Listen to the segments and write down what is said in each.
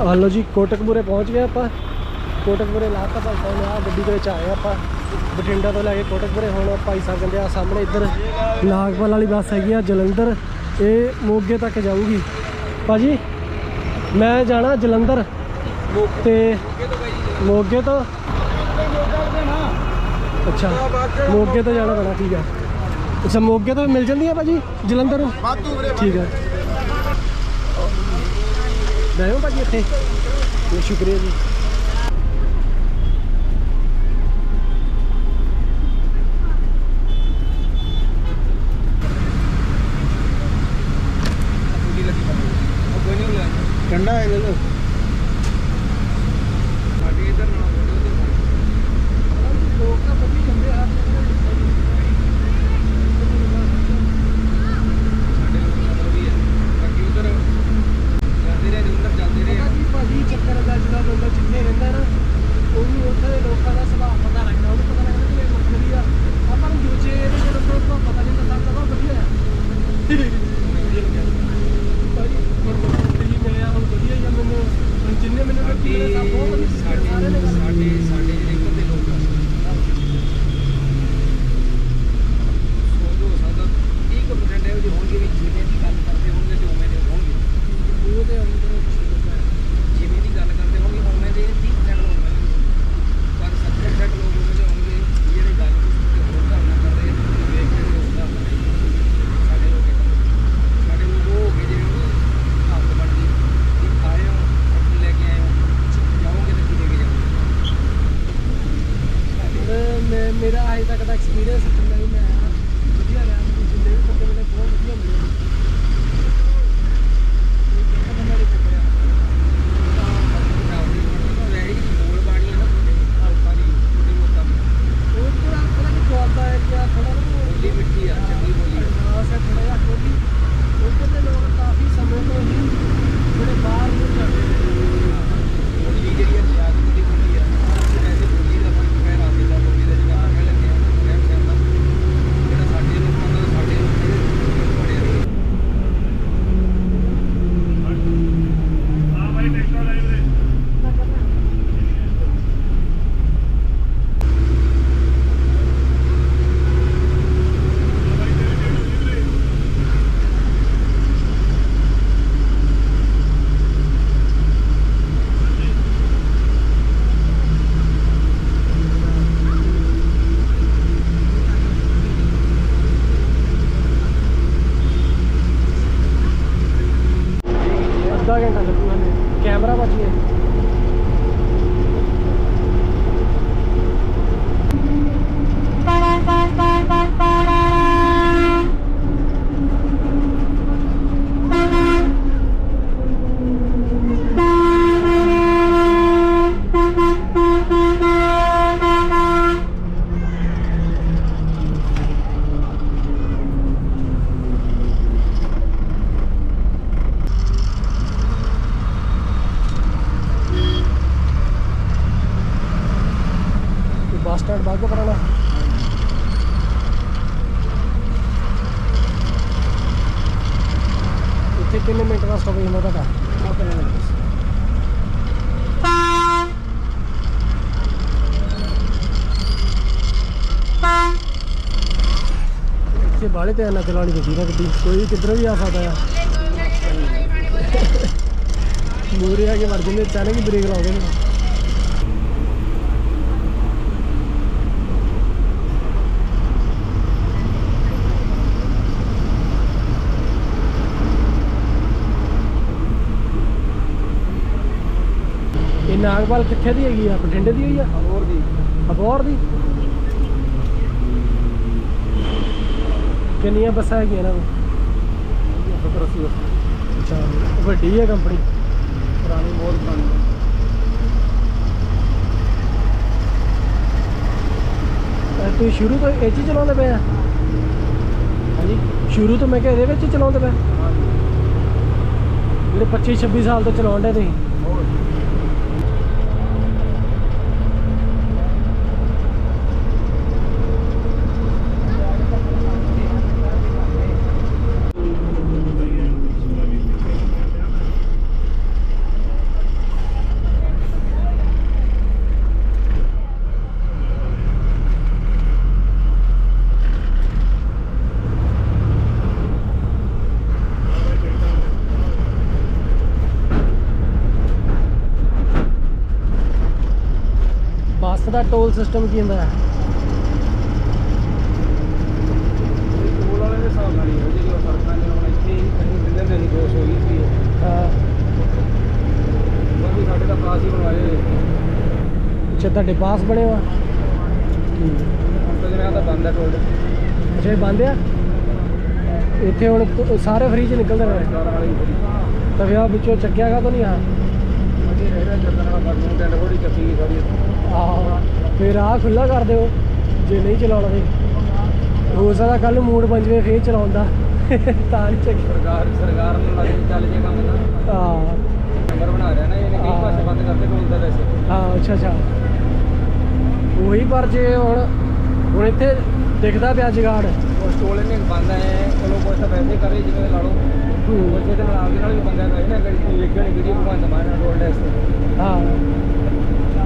Hello ਜੀ ਕੋਟਕਪੂਰੇ ਪਹੁੰਚ ਗਏ ਆਪਾਂ। ਕੋਟਕਪੂਰੇ ਲਾਤਾ ਸਾਹਿਬ ਨੇ ਆ ਗੱਡੀ ਦੇ ਵਿੱਚ ਆਏ ਆਪਾਂ। ਬਠਿੰਡਾ ਤੋਂ ਲੈ ਕੇ ਕੋਟਕਪੂਰੇ ਹੁਣ ਭਾਈ ਸਾਹਿਬ ਕਹਿੰਦੇ ਆ ਸਾਹਮਣੇ ਇੱਧਰ ਨਾਗਪਾਲ ਵਾਲੀ ਬੱਸ ਹੈਗੀ ਆ ਜਲੰਧਰ। ਇਹ ਮੋਗੇ ਤੱਕ ਜਾਊਗੀ। ਭਾਜੀ ਮੈਂ ਜਾਣਾ ਜਲੰਧਰ। ਤੇ ਮੋਗੇ ਤੋਂ? ਅੱਛਾ ਮੋਗੇ ਤੋਂ ਜਾਣਾ ਪੈਣਾ ਠੀਕ ਹੈ ਅੱਛਾ ਮੋਗੇ ਤੋਂ ਮਿਲ ਜਾਂਦੀ ਹੈ ਭਾਜੀ ਜਲੰਧਰ ਨੂੰ? ਵਾਧੂ ਵੀਰੇ ਠੀਕ ਹੈ ਭਾਜੀ ਇੱਥੇ ਬਹੁਤ ਸ਼ੁਕਰੀਆ ਜੀ ਠੰਡਾ ਹੈ ਲੈ ਲੋ ਬੱਸ ਸਟੈਂਡ ਬਾਗੋ ਪਰਾਣਾ ਇੱਥੇ ਕਿੰਨੇ ਮਿੰਟ ਦਾ ਸਟਾਪ ਹੁੰਦਾ ਤੁਹਾਡਾ? ਇੱਥੇ ਬਾਹਲੇ ਧਿਆਨ ਨਾਲ ਚਲਾਉਣੀ ਗੱਡੀ ਨਾ ਗੱਡੀ। ਕੋਈ ਵੀ ਕਿੱਧਰੋਂ ਵੀ ਆ ਸਕਦਾ ਆ। ਮੂਰੇ ਆ ਕੇ ਵੜ ਜਾਂਦੇ, ਅਚਾਨਕ ਹੀ ਬ੍ਰੇਕ ਲਾਉਂਦੇ ਨੇ। ਨਾਗਵਾਲ ਕਿੱਥੇ ਦੀ ਹੈਗੀ ਆ? ਬਠਿੰਡੇ ਦੀ ਹੋਈ ਆ? ਹੋਰ ਦੀ। ਅਬੋਰ ਦੀ? ਕਿੰਨੀਆਂ ਬੱਸਾਂ ਹੈਗੀਆਂ ਇਹਨਾਂ ਕੋਲ? 70 80 ਅੱਛਾ ਵੱਡੀ ਹੈ ਕੰਪਨੀ। ਪੁਰਾਣੀ ਬਹੁਤ ਪੁਰਾਣੀ। ਤੁਸੀਂ ਸ਼ੁਰੂ ਤੋਂ ਇਹ 'ਚ ਚਲਾਉਂਦੇ ਪਏ ਆ? ਹਾਂਜੀ। ਸ਼ੁਰੂ ਤੋਂ ਮੈਂ ਕਿਹਾ ਇਹਦੇ ਵਿੱਚ ਚਲਾਉਂਦੇ ਪਏ? ਜਿਹੜੇ 25 26 ਸਾਲ ਤੋਂ ਚਲਾਉਂਦੇ ਤੁਸੀਂ ਹੋਰ ਬੱਸ ਦਾ ਟੋਲ ਸਿਸਟਮ ਕੀ ਹੁੰਦਾ? ਹੈ। ਟੋਲ ਵਾਲੇ ਦੇ ਹਿਸਾਬ ਨਾਲ ਹੀ ਹੈ ਜਿਹੜੀ ਉਹ ਸੜਕਾਂ ਨੇ ਹੁਣ ਇੱਥੇ ਹੀ ਅਸੀਂ ਦਿੰਦੇ ਹੁੰਦੇ ਸੀ 220 ਰੁਪਏ ਹਾਂ ਉਹ ਵੀ ਸਾਡੇ ਤਾਂ ਪਾਸ ਹੀ ਬਣਵਾਏ ਹੋਏ ਸੀ। ਅੱਛਾ ਤੁਹਾਡੇ ਪਾਸ ਬਣੇ ਵਾ ਠੀਕ ਤਾਂ ਬੰਦ ਹੈ? ਟੋਲ ਅੱਛਾ ਇਹ ਬੰਦ ਆ? ਇੱਥੇ ਹੁਣ ਸਾਰੇ ਫ੍ਰੀ ਚ ਨਿਕਲਦੇ ਨੇ? ਤਾਂ ਫਿਰ ਆਹ ਵਿੱਚੋਂ ਚੱਕਿਆਗਾ ਤਾਂ ਨਹੀਂ ਆ ਅਜੇ ਰਹਿ ਰਿਹਾ ਚੱਲਣ ਵਾਲਾ ਬਾਕੀ ਟੈਂਡ ਥੋੜੀ ਚੱਕੀ ਸਾਰੀ ਆਹੋ ਫਿਰ ਆਹ ਖੁੱਲਾ ਕਰ ਦਿਓ। ਜੇ ਨਹੀਂ ਚਲਾਉਣਾ ਤੇ। ਹੋ ਸਕਦਾ ਕੱਲ ਮੂਡ ਬਣ ਜਵੇ ਫੇਰ ਚਲਾਉਣ ਦਾ। ਤਾਂ ਨਹੀਂ ਚੱਕ ਸਰਕਾਰ ਸਰਕਾਰ ਨੂੰ ਲੱਗ ਚੱਲ ਜੇ ਕੰਮ ਦਾ ਹਾਂ। ਨੰਬਰ ਬਣਾ ਰਿਹਾ ਨਾ ਇਹਨੇ ਕਈ ਪਾਸੇ ਬੰਦ ਕਰਤੇ ਟੋਲ ਦਾ ਵੈਸੇ। ਹਾਂ ਅੱਛਾ ਅੱਛਾ। ਉਹੀ ਪਰ ਜੇ ਹੁਣ ਹੁਣ ਇੱਥੇ ਦਿਖਦਾ ਪਿਆ ਜਗਾੜ। ਉਹ ਟੋਲ ਇਹਨੇ ਬੰਦ ਹੈ ਚਲੋ ਕੋਈ ਤਾਂ ਵੈਸੇ ਕਰੇ ਜਿਵੇਂ ਲਾ ਲਓ। ਹੂੰ। ਬੱਚੇ ਦੇ ਨਾਲ ਵੀ ਬੰਦਾ ਕਰੇ ਨਾ ਵੇਖਿਆ ਨਹੀਂ ਵੀਡੀਓ ਭਗਵਾਨ ਦਾ ਮਾਰਨਾ ਤੇ। ਹਾਂ।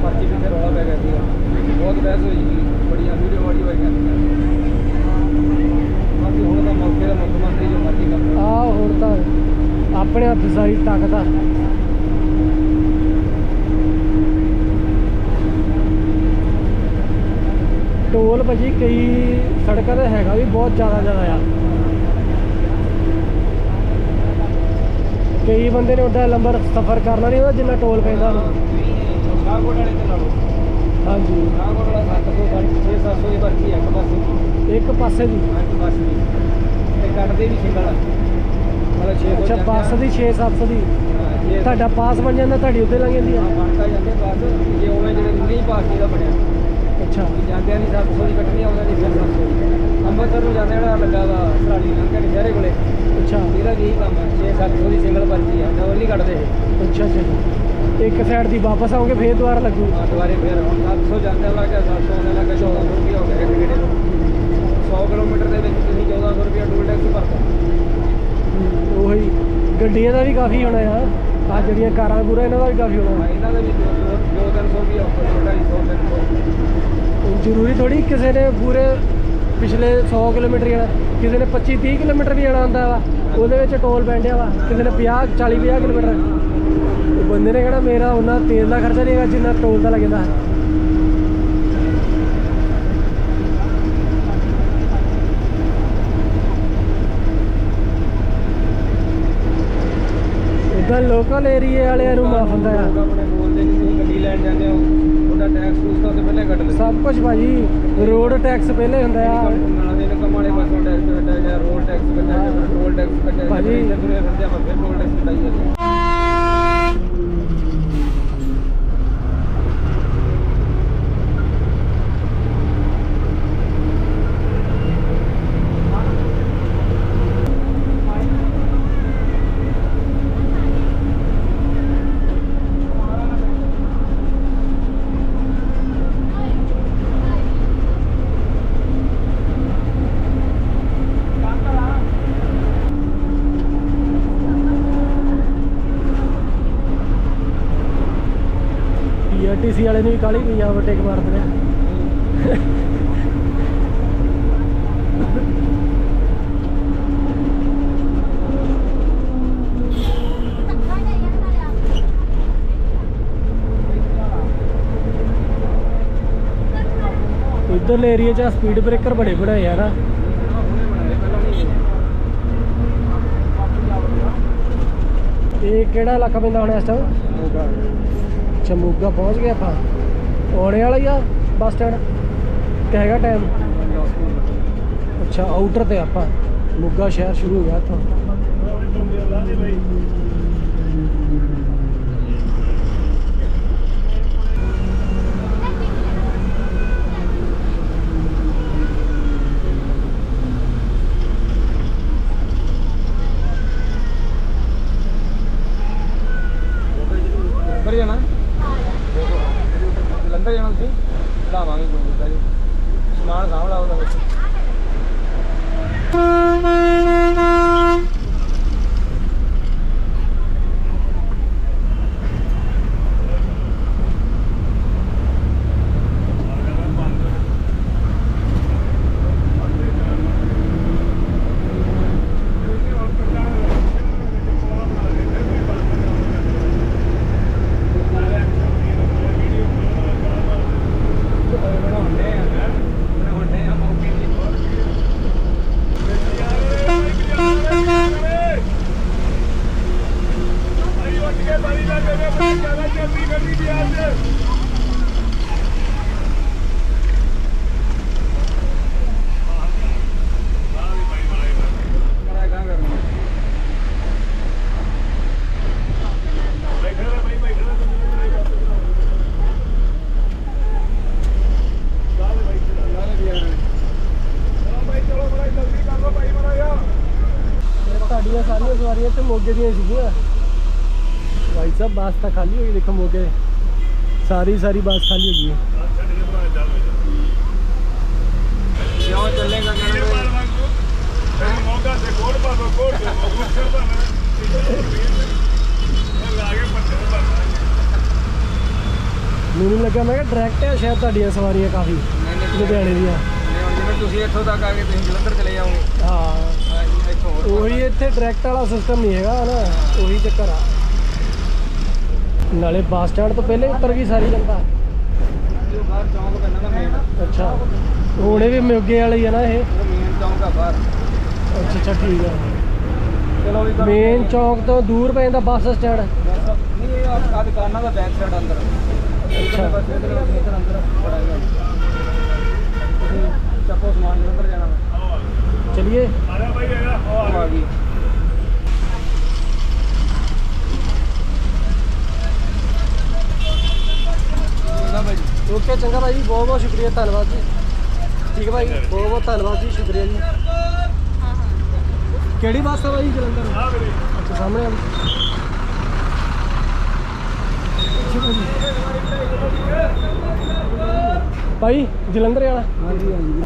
ਪਰਚੀ ਪਿੱਛੇ ਰੌਲਾ ਪੈ ਗਿਆ ਸੀ ਬਹੁਤ ਬਹਿਸ ਹੋਈ ਸੀ ਬੜੀਆਂ ਵੀਡੀਓ ਵਾੜੀ ਵਾਈ ਜਾਂਦੀਆਂ ਬਾਕੀ ਹੁਣ ਤਾਂ ਮੌਕੇ ਦਾ ਮੁੱਖ ਮੰਤਰੀ ਜੋ ਮਰਜ਼ੀ ਕਰ ਆ ਹੁਣ ਤਾਂ ਆਪਣੇ ਹੱਥ ਸਾਰੀ ਤਾਕਤ ਆ। ਟੋਲ ਭਾਜੀ ਕਈ ਸੜਕਾਂ ਤੇ ਹੈਗਾ ਵੀ ਬਹੁਤ ਜ਼ਿਆਦਾ ਜ਼ਿਆਦਾ ਆ। ਕਈ ਬੰਦੇ ਨੇ ਉੱਡਾ ਲੰਬਾ ਸਫ਼ਰ ਕਰਨਾ ਨਹੀਂ ਉਹਦਾ ਜਿੰਨਾ ਟੋਲ ਪੈਂਦਾ। ਉਹਨੂੰ ਸ਼ਾਹਕੋਟ ਵਾਲੇ ਤੇ ਲਾ ਲਓ। ਹਾਂਜੀ। ਸ਼ਾਹਕੋਟ ਵਾਲਾ 700 6 700 ਦੀ ਹੈ ਇੱਕ ਪਾਸੇ। ਇੱਕ ਪਾਸੇ ਦੀ? ਇੱਕ ਪਾਸੇ ਦੀ। ਤੇ ਕੱਟਦੇ ਵੀ ਸਿੰਗਲ ਆ। ਮਤਲਬ 600 ਅੱਛਾ ਬੱਸ ਦੀ 6-700 ਦੀ? ਤੁਹਾਡਾ ਪਾਸ ਬਣ ਜਾਂਦਾ ਤੁਹਾਡੀ ਉੱਤੇ ਲੰਘ ਜਾਂਦੀ ਆ? ਬਣਦਾ ਜਾਂਦੇ ਬੱਸ। ਜੇ ਉਵੇਂ ਜਿਹੜੇ ਨਹੀਂ ਪਾਸ ਦਾ ਬਣਿਆ। ਅੱਛਾ। ਵੀ ਜਾਂਦਿਆਂ ਨਹੀਂ 700 ਦੀ ਕੱਟਣੀ ਆਉਂਦਾ ਨਹੀਂ ਫਿਰ 700 ਦੀ। ਅੰਮ੍ਰਿਤਸਰ ਨੂੰ ਜਾਂਦੇ ਜਿਹੜਾ ਲੱਗਾ ਵਾ ਸਰਾਲੀ ਲੰਘੇ ਸ਼ਹਿਰੇ ਕੋਲੇ। ਅੱਛਾ। ਇਹਦਾ ਵੀ ਕੰਮ ਹੈ 6-700 ਦੀ ਸਿੰਗਲ ਪਰਚੀ ਹੈ ਡਬਲ ਨਹੀਂ ਕੱਟਦੇ ਅੱਛਾ ਅੱਛਾ। ਇੱਕ ਸਾਈਡ ਦੀ ਵਾਪਸ ਆਉਂਗੇ ਫੇਰ ਦੁਬਾਰਾ ਲੱਗੂ। ਦੁਬਾਰੇ ਫਿਰ ਹੁਣ 700 ਜਾਂਦੇ ਲੱਗ ਗਿਆ 700 ਆਉਂਦੇ ਲੱਗ ਗਿਆ 1400 ਰੁਪਏ ਹੋ ਗਿਆ ਇੱਕ ਗੇੜੇ ਦਾ 100 ਕਿਲੋਮੀਟਰ ਦੇ ਵਿੱਚ ਤੁਸੀਂ 1400 ਰੁਪਏ ਟੋਲ ਟੈਕਸ ਭਰਦਾ ਉਹੀ। ਗੱਡੀਆਂ ਦਾ ਵੀ ਕਾਫੀ ਹੋਣਾ ਆ ਆ ਜਿਹੜੀਆਂ ਕਾਰਾਂ ਗੁਰਾ ਇਹਨਾਂ ਦਾ ਵੀ ਕਾਫੀ ਹੋਣਾ। ਇਹਨਾਂ ਦਾ ਵੀ 2-300 ਵੀ ਆਉਂਦਾ 250 300 ਜ਼ਰੂਰੀ ਥੋੜੀ ਕਿਸੇ ਨੇ ਪੂਰੇ ਪਿਛਲੇ 100 ਕਿਲੋਮੀਟਰ ਜਾਣਾ ਕਿਸੇ ਨੇ 25 30 ਕਿਲੋਮੀਟਰ ਵੀ ਜਾਣਾ ਹੁੰਦਾ ਵਾ ਉਹਦੇ ਵਿੱਚ ਟੋਲ ਪੈਂਦਿਆ ਵਾ। ਕਿਸੇ ਨੇ 50 40 50 ਕਿਲੋਮੀਟਰ। ਉਹ ਬੰਦੇ ਨੇ ਕਹਿਣਾ ਮੇਰਾ ਉਹਨਾਂ ਤੇਲ ਦਾ ਖਰਚਾ ਨਹੀਂ ਹੈਗਾ ਜਿੰਨਾ ਟੋਲ ਦਾ ਲੱਗਦਾ। ਇਦਾਂ ਲੋਕਲ ਏਰੀਏ ਵਾਲਿਆਂ ਨੂੰ ਮਾਫ ਹੁੰਦਾ ਆ ਲੋਕ ਆਪਣੇ ਬੋਲਦੇ ਨਹੀਂ ਤੁਸੀਂ ਗੱਡੀ ਲੈਣ ਜਾਂਦੇ ਹੋ ਉਹਦਾ ਟੈਕਸ ਟੂਕਸ ਤਾਂ ਉਹਦੇ ਪਹਿਲੇ ਕੱਟ ਲੈਂਦੇ ਸਭ ਕੁਝ ਭਾਜੀ ਰੋਡ ਟੈਕਸ ਪਹਿਲੇ ਹੁੰਦਾ ਆ ਇਨਕਮ ਵਾਲੇ ਪਾਸੋਂ ਟੈਕਸ ਕੱਟਿਆ ਗਿਆ ਰੋਡ ਟੈਕਸ ਕੱਟਿਆ ਗਿਆ ਪੈਟਰੋਲ ਟੈਕਸ ਕੱਟਿਆ ਭਾਜੀ। ਫਿਰ ਟੋਲ ਟੈਕਸ ਕਟਾਈ ਜਾਂਦੇ ਪੀਆਰਟੀਸੀ ਵਾਲੇ ਨੇ ਵੀ ਕਾਲੀ ਪਈ ਆ ਓਵਰਟੇਕ ਮਾਰਦੇ ਨੇ ਇਧਰਲੇ ਏਰੀਆ 'ਚ ਸਪੀਡ ਬ੍ਰੇਕਰ ਬੜੇ ਬਣਾਏ ਆ ਨਾ। ਇਹ ਕਿਹੜਾ ਇਲਾਕਾ ਪੈਂਦਾ ਹੁਣ ਇਸ ਟਾਈਮ ਅੱਛਾ, ਮੋਗਾ ਪਹੁੰਚ ਗਏ ਆਪਾਂ। ਆਉਣੇ ਵਾਲਾ ਹੀ ਆ ਬੱਸ ਸਟੈਂਡ। ਕਿ ਹੈਗਾ ਟਾਈਮ ਅੱਛਾ ਆਊਟਰ ਤੇ ਆਪਾਂ। ਮੋਗਾ ਸ਼ਹਿਰ ਸ਼ੁਰੂ ਹੋ ਗਿਆ ਇੱਥੋਂ। ਸਵਾਰੀਆਂ ਤੇ ਮੋਗੇ ਦੀਆਂ ਸੀਗੀਆਂ ਭਾਈ ਸਾਹਿਬ ਬੱਸ ਤਾਂ ਖਾਲੀ ਹੋਈ ਦੇਖੋ ਮੋਗੇ ਸਾਰੀ ਸਾਰੀ ਬੱਸ ਖਾਲੀ ਹੋ ਗਈ ਹੈ ਕਿਉਂ ਚੱਲੇਗਾ ਕਹਿੰਦੇ ਮੈਨੂੰ ਲੱਗਾ ਮੈਂ ਕਿਹਾ ਡਾਇਰੈਕਟ ਹੈ ਸ਼ਾਇਦ ਤੁਹਾਡੀਆਂ ਸਵਾਰੀਆਂ ਕਾਫੀ ਨਹੀਂ ਨਹੀਂ ਲੁਧਿਆਣੇ ਦੀਆਂ ਨਹੀਂ ਹੁਣ ਜਿਵੇਂ ਤੁਸੀਂ ਇੱਥੋਂ ਤੱਕ ਆ ਕੇ ਤੁਸੀਂ ਜਲੰਧਰ ਚਲੇ ਜਾਓਗੇ ਹਾਂ ਹਾਂਜੀ ਇੱਥੋਂ ਹੋਰ ਉਹੀ ਇੱਥੇ ਡਾਇਰੈਕਟ ਵਾਲਾ ਸਿਸਟਮ ਨਹੀਂ ਹੈਗਾ ਨਾ ਉਹੀ ਚੱਕਰ ਆ। ਨਾਲੇ ਬੱਸ ਸਟੈਂਡ ਤੋਂ ਪਹਿਲੇ ਉਤਰ ਗਈ ਸਾਰੀ ਜਨਤਾ। ਬਾਹਰ ਚੌਂਕ ਪੈਂਦਾ ਨਾ ਮੇਨ ਅੱਛਾ। ਹੁਣੇ ਵੀ ਮੋਗੇ ਵਾਲੀ ਆ ਨਾ ਇਹ। ਮੇਨ ਚੌਂਕ ਆ ਬਾਹਰ ਅੱਛਾ ਅੱਛਾ, ਠੀਕ ਆ। ਚਲੋ ਵੀ ਮੇਨ ਚੌਂਕ ਤੋਂ ਦੂਰ ਪੈ ਜਾਂਦਾ ਬੱਸ ਸਟੈਂਡ ਨਹੀਂ ਇਹ ਆ ਦੁਕਾਨਾਂ ਦਾ ਬੈਕ ਸਾਈਡ ਅੰਦਰ ਅੱਛਾ। ਬਸ ਇਧਰ ਅੰਦਰ ਬੜਾ ਚੱਕੋ ਸਮਾਨ ਜਲੰਧਰ ਜਾਣਾ ਚਲਿਏ। ਭਾਈ ਓਕੇ ਚੰਗਾ ਭਾਈ ਬਹੁਤ ਬਹੁਤ ਸ਼ੁਕਰੀਆ ਧੰਨਵਾਦ ਜੀ। ਠੀਕ ਹੈ ਭਾਈ ਬਹੁਤ ਬਹੁਤ ਧੰਨਵਾਦ ਜੀ ਸ਼ੁਕਰੀਆ ਜੀ। ਕਿਹੜੀ ਬੱਸ ਆ ਭਾਈ ਜਲੰਧਰ ਅੱਛਾ ਸਾਹਮਣੇ ਆ। ਭਾਈ ਜਲੰਧਰ ਜਾਣਾ ਹਾਂਜੀ ਹਾਂਜੀ।